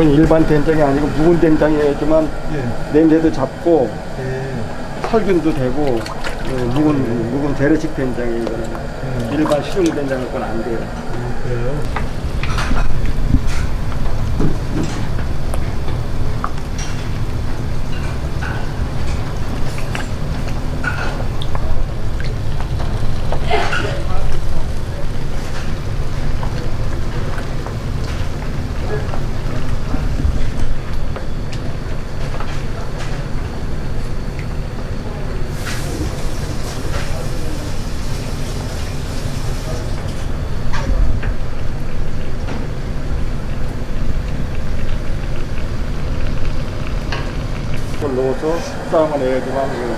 이건 일반 된장이 아니고 묵은 된장이지만 예. 냄새도 잡고 예. 살균도 되고 어, 묵은 묵은 재래식 된장이에요. 이거는. 음. 일반 식용 된장은 건안 돼요. 아, 그래요? 그걸 넣어서 숙성을 해야지만 그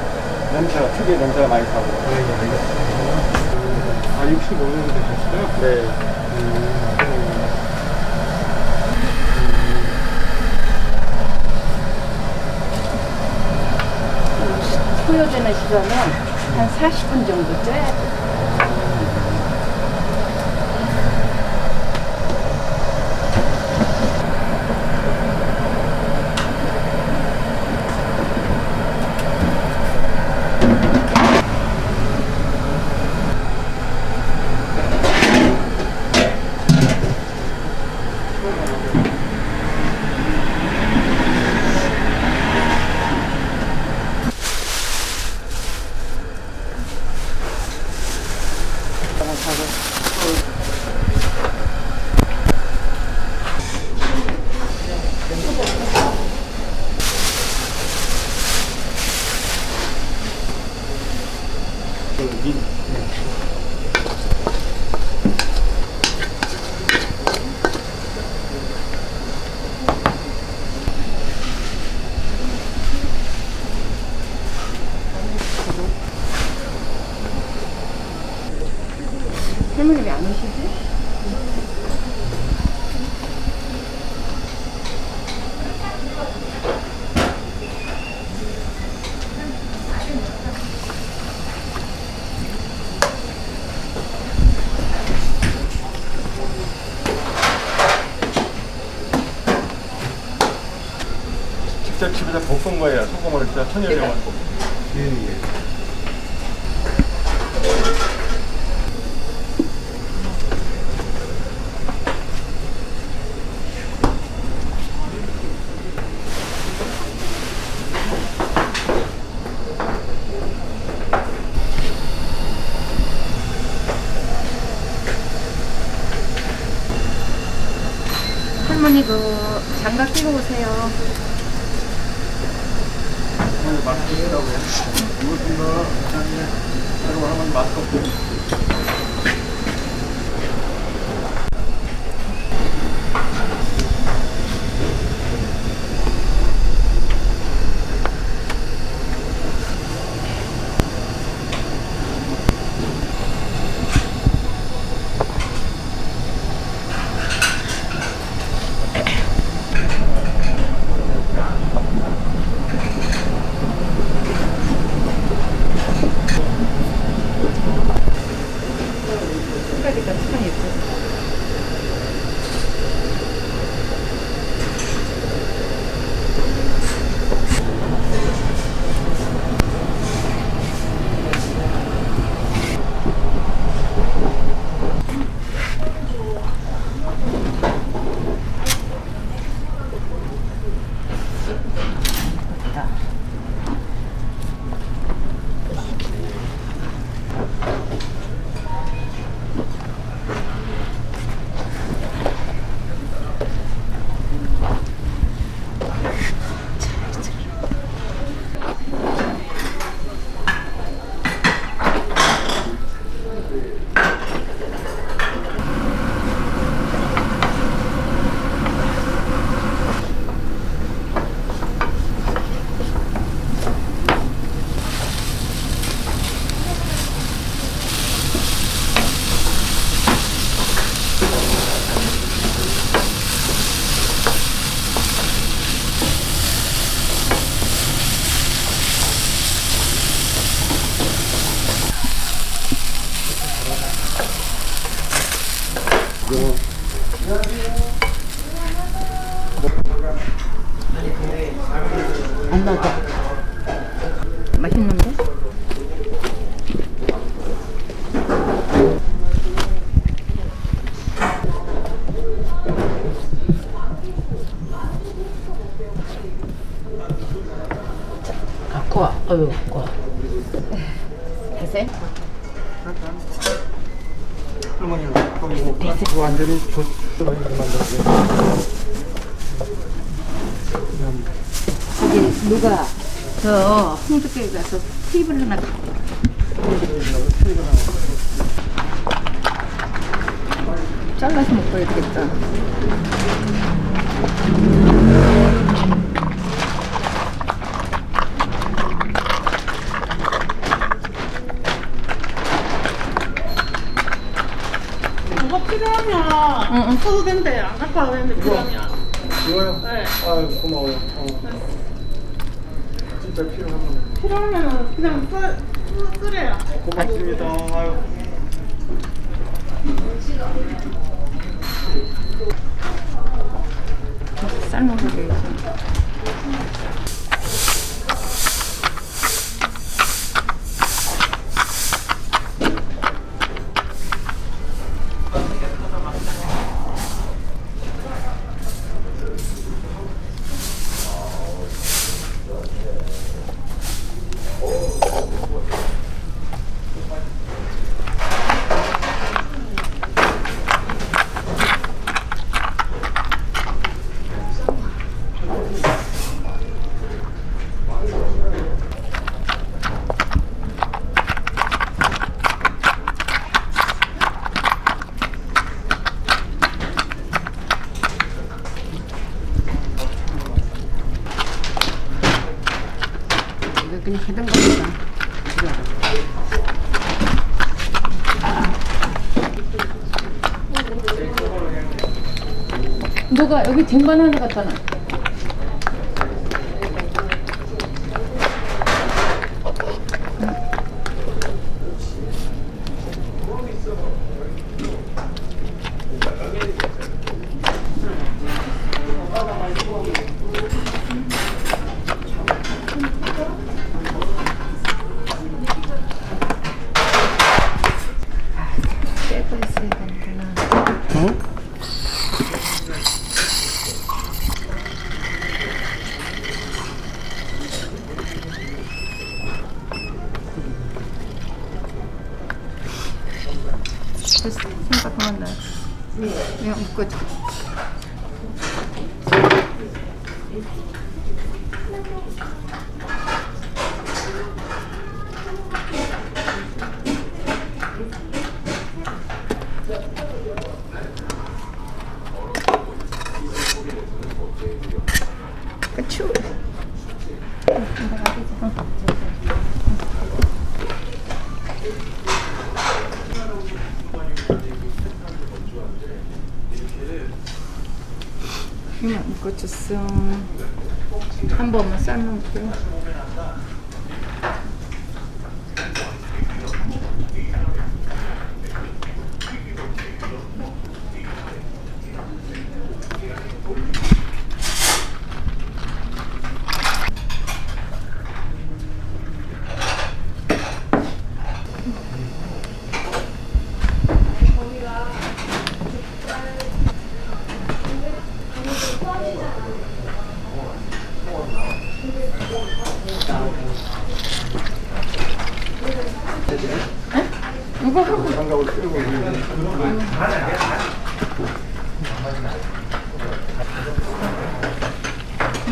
냄새가 특유의 냄새가 많이 나고. 예, 예, 알겠습니다. 아, 65년 되셨어요? 네. 소요되는 시간은 한 40분 정도 쪄야 돼. 할머니 왜 안 오시지? 직접 집에서 볶은 거예요. 소금을 진짜 천일염을. 예, 예. 완전히 조스러지게 만들었어요. 저기 누가 저 홍두깨 가서 테이블 하나 갖고 와. 잘라서 먹어야 되겠다. 그거 필요하면 응, 응. 써도 와도 되는데 필요하면. 이거요? 네. 아유 고마워요. 어. 진짜 필요하면 필요하면 그냥 써, 여기 하나 갖다 놔. 묶어줬어. 한 번만. 이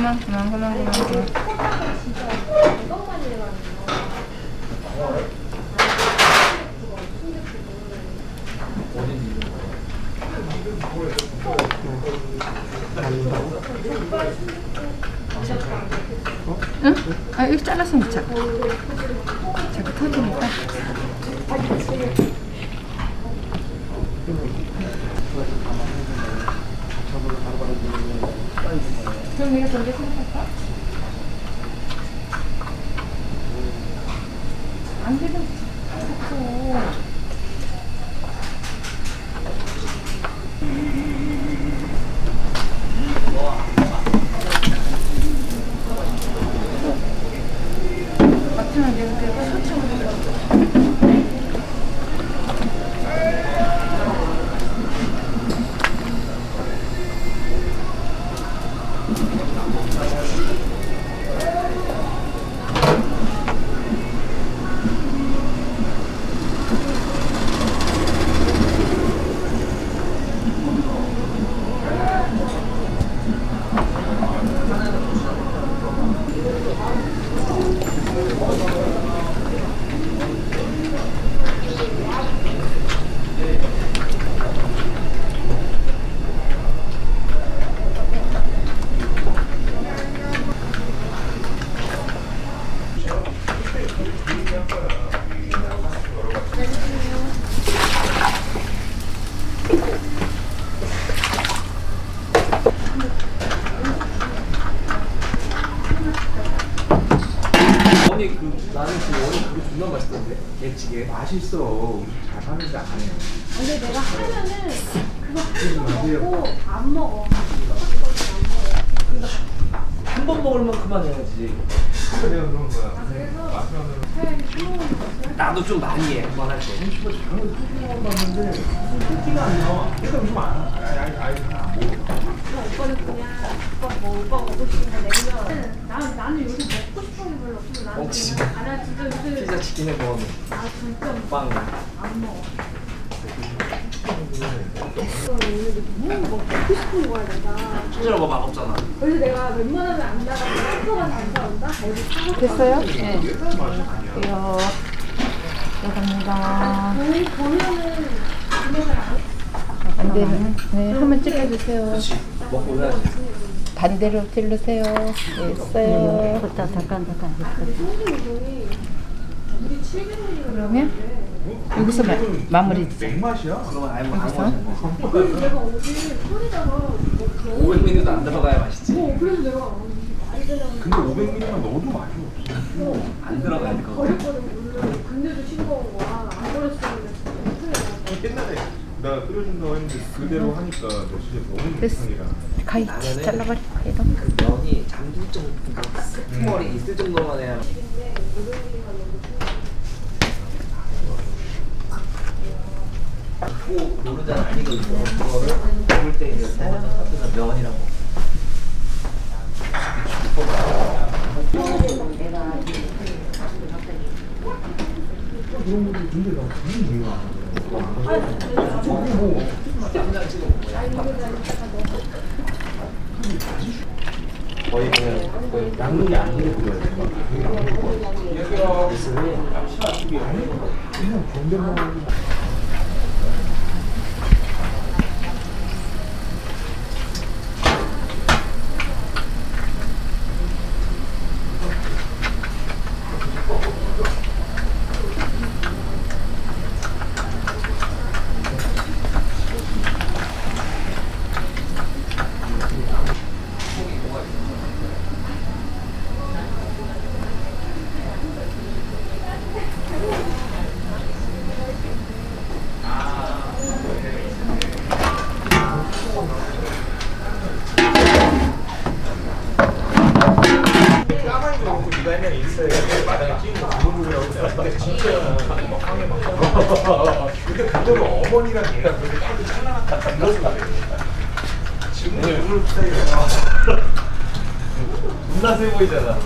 그만 그만 그만 그만 그만. 응? 아 이거 잘라서 넣자. 자꾸 터지니까. 그럼 내가 저기 생각할까? 안 되면 자꾸. 언니 그 나는 그 언니 그거 존나 맛있던데 개찌개 맛있어. 잘 하는데 안 해. 근데 내가 하면은 그거 먹고 안 먹어. 한 번 먹을 만큼만 해야지 그래서 내가 그런 거야. 마지막으로 나도 좀 많이 해한번 할때 음식을 잘못 뜯어 봤는데 뜯기가 안 나와. 내가 요즘 안 하. 아니 아니 아니 안 먹어. 오빠는 그냥 오빠 뭐 오빠 먹고 싶은 거 내면 나는 나는 요새 먹고 싶은 게 별로 없어서 나는 뻥치지 그냥 아나 진짜 요새 피자 치킨에 먹으면 나 진짜 빵 안 먹어. 너무 먹고 싶은 거야 내가. 찾으러 뭐 맛없잖아 그래서 내가 웬만하면 안 나가고 한동안 안 사온다. 거기 사고 됐어요? 네. 이요. 감사합니다. 보면은 구매를 안 네, 한번 찍어주세요. 그렇지 먹고 반대로 찔르세요. 네, 있어요. 그러면 여기서 마, 마무리 짓자. 맥맛이야? 그러면 아예 뭐 여기서? 아무 맛 그래서 내가 어제 소리다가 뭐 500ml도 안 들어가야 맛있지 어, 그래서 내가 근데 500ml만 넣어도 맛이 없어. 안 들어가야 될것 같아 버렸거든 물을. 근데도 싱거운 거야. 안 버렸으면 큰일 내가 끓여준다고 했는데 그대로 하니까 너 진짜 너무 됐어. 이상이라. 가위 잘라버려. 가위로. 그 면이 잠들 정도 그러니까 끄머리 있을 정도만 해야 꼭 노른자는 아니거든요 그거를 먹을 때 이제 살짝 같은 면이랑 먹 이런 것도 근데 나 무슨 이유야? 저기 거의 그냥 거의 양념이 안 되게 끓여야 돼. 그냥 존댓말 겁나 세 보이잖아.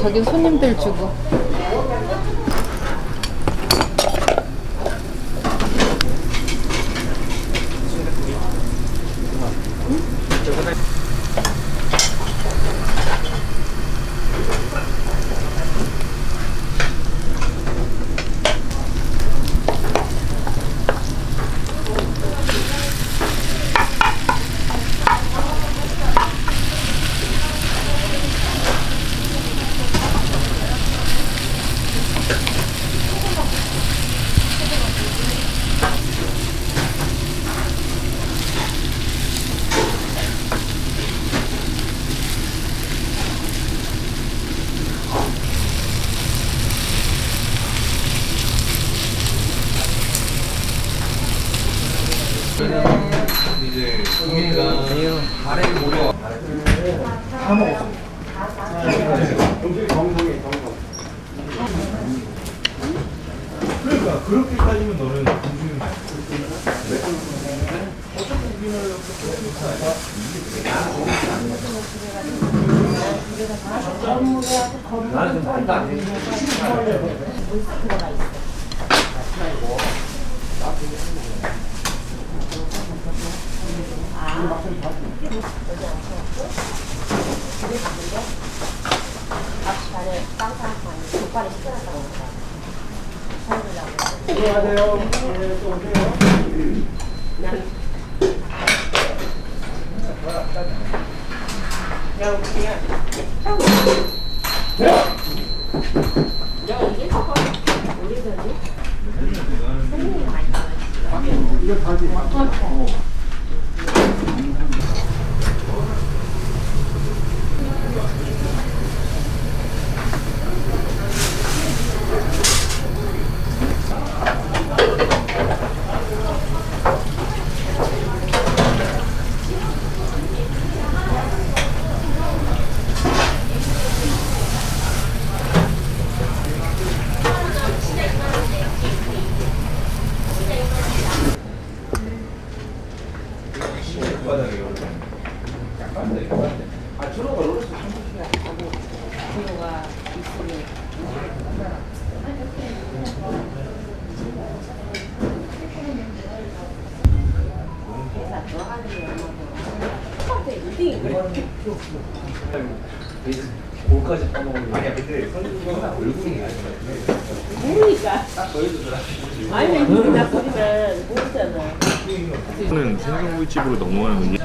저긴 손님들 주고. 이제 동해가 발에 모여 음식이 정성이 정성. 그러니까 그렇게 따지면 너는 공주는 나는 좀 말도 안 돼. 안녕하세요. 네, 또 오세요. 바닥에 약간 돼. 아 준호가 롤스 골까지 까먹으면 아니야 근데 선수가 얼굴이 모르니까. 아니, 이게 나쁘지만 모르잖아. 는 생선구이집으로 넘어가는 게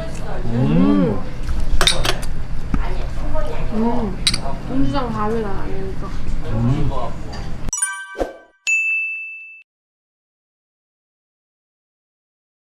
공주장 밥이라 아니니까.